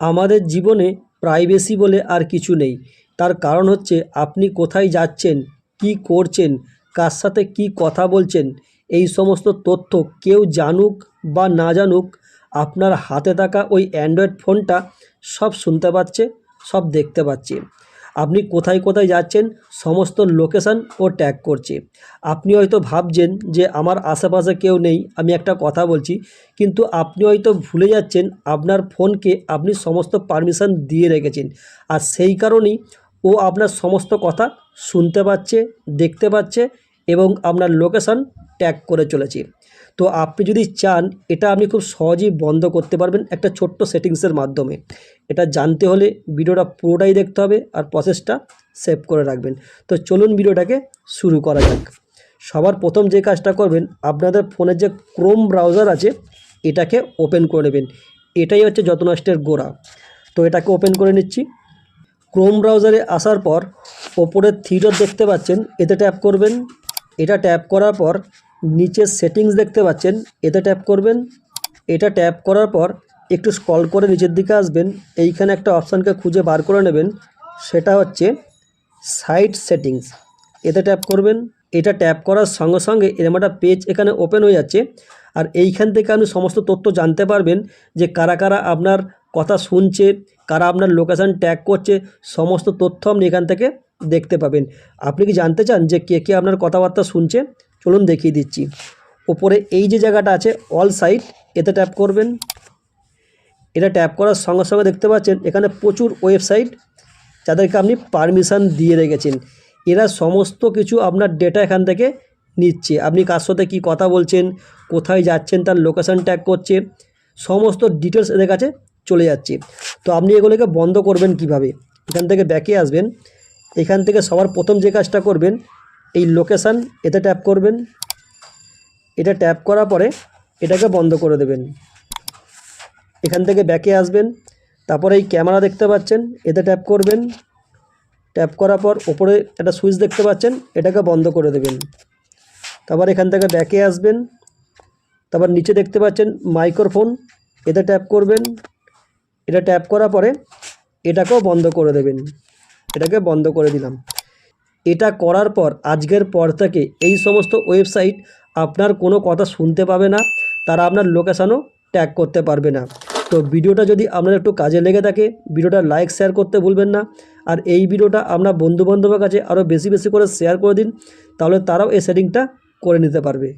আমাদের জীবনে প্রাইভেসি বলে আর কিছু নেই। তার কারণ হচ্ছে, আপনি কোথায় যাচ্ছেন, কি করছেন, কার সাথে কি কথা বলছেন, এই সমস্ত তথ্য কেউ জানুক বা না জানুক, আপনার হাতে থাকা ওই অ্যান্ড্রয়েড ফোনটা সব শুনতে পাচ্ছে, সব দেখতে পাচ্ছে। আপনি কোথায় কোথায় যাচ্ছেন, সমস্ত লোকেশান ও ট্যাগ করছে। আপনি হয়তো ভাবছেন যে আমার আশেপাশে কেউ নেই, আমি একটা কথা বলছি, কিন্তু আপনি হয়তো ভুলে যাচ্ছেন আপনার ফোনকে আপনি সমস্ত পারমিশন দিয়ে রেখেছেন। আর সেই কারণেই ও আপনার সমস্ত কথা শুনতে পাচ্ছে, দেখতে পাচ্ছে এবং আপনার লোকেশান ট্যাগ করে চলেছি। তো আপনি যদি চান, এটা আপনি খুব সহজেই বন্ধ করতে পারবেন একটা ছোট্ট সেটিংসের মাধ্যমে। এটা জানতে হলে ভিডিওটা পুরোটাই দেখতে হবে আর প্রসেসটা সেভ করে রাখবেন। তো চলুন ভিডিওটাকে শুরু করা যাক। সবার প্রথম যে কাজটা করবেন, আপনাদের ফোনের যে ক্রোম ব্রাউজার আছে, এটাকে ওপেন করে নেবেন। এটাই হচ্ছে যত নষ্টের গোড়া। তো এটাকে ওপেন করে নিচ্ছি। ক্রোম ব্রাউজারে আসার পর, ওপরের থিয়েটার দেখতে পাচ্ছেন, এতে ট্যাপ করবেন। এটা ট্যাপ করার পর নিচের সেটিংস দেখতে পাচ্ছেন, এতে ট্যাপ করবেন। এটা ট্যাপ করার পর একটু স্ক্রল করে নিচের দিকে আসবেন। এইখানে একটা অপশানকে খুঁজে বার করে নেবেন, সেটা হচ্ছে সাইট সেটিংস। এতে ট্যাপ করবেন। এটা ট্যাপ করার সঙ্গে সঙ্গে এরকম একটা পেজ এখানে ওপেন হয়ে যাচ্ছে। আর এইখান থেকে আপনি সমস্ত তথ্য জানতে পারবেন যে কারা কারা আপনার কথা শুনছে, কারা আপনার লোকেশান ট্যাগ করছে, সমস্ত তথ্য আপনি এখান থেকে দেখতে পাবেন। আপনি কি জানতে চান যে কে কে আপনার কথাবার্তা শুনছে? চলুন দেখিয়ে দিচ্ছি। ওপরে এই যে জায়গাটা আছে অল সাইট এতে ট্যাপ করবেন। এটা ট্যাপ করার সঙ্গে সঙ্গে দেখতে পাচ্ছেন, এখানে প্রচুর ওয়েবসাইট যাদেরকে আপনি পারমিশন দিয়ে রেখেছেন। এরা সমস্ত কিছু আপনার ডেটা এখান থেকে নিচ্ছে। আপনি কার সাথে কী কথা বলছেন, কোথায় যাচ্ছেন, তার লোকেশান ট্যাগ করছে, সমস্ত ডিটেলস এদের কাছে চলে যাচ্ছে। তো আপনি এগুলোকে বন্ধ করবেন কীভাবে? এখান থেকে ব্যাকে আসবেন। এখান থেকে সবার প্রথম যে কাজটা করবেন, এই লোকেশান এতে ট্যাপ করবেন। এটা ট্যাপ করার পরে এটাকে বন্ধ করে দেবেন। এখান থেকে ব্যাকে আসবেন। তারপরে এই ক্যামেরা দেখতে পাচ্ছেন এতে ট্যাপ করবেন। ট্যাপ করার পর ওপরে একটা সুইচ দেখতে পাচ্ছেন, এটাকে বন্ধ করে দেবেন। তারপর এখান থেকে ব্যাকে আসবেন। তারপর নিচে দেখতে পাচ্ছেন মাইক্রোফোন এতে ট্যাপ করবেন। এটা ট্যাপ করার পরে এটাকেও বন্ধ করে দেবেন। এটাকে বন্ধ করে দিলাম। এটা করার পর, আজকের পর থেকে এই সমস্ত ওয়েবসাইট আপনার কোনো কথা শুনতে পাবে না, তারা আপনার লোকেশানও ট্যাগ করতে পারবে না। তো ভিডিওটা যদি আপনার একটু কাজে লেগে থাকে, ভিডিওটা লাইক শেয়ার করতে ভুলবেন না। আর এই ভিডিওটা আপনার বন্ধুবান্ধবের কাছে আরও বেশি বেশি করে শেয়ার করে দিন, তাহলে তারাও এই সেটিংটা করে নিতে পারবে।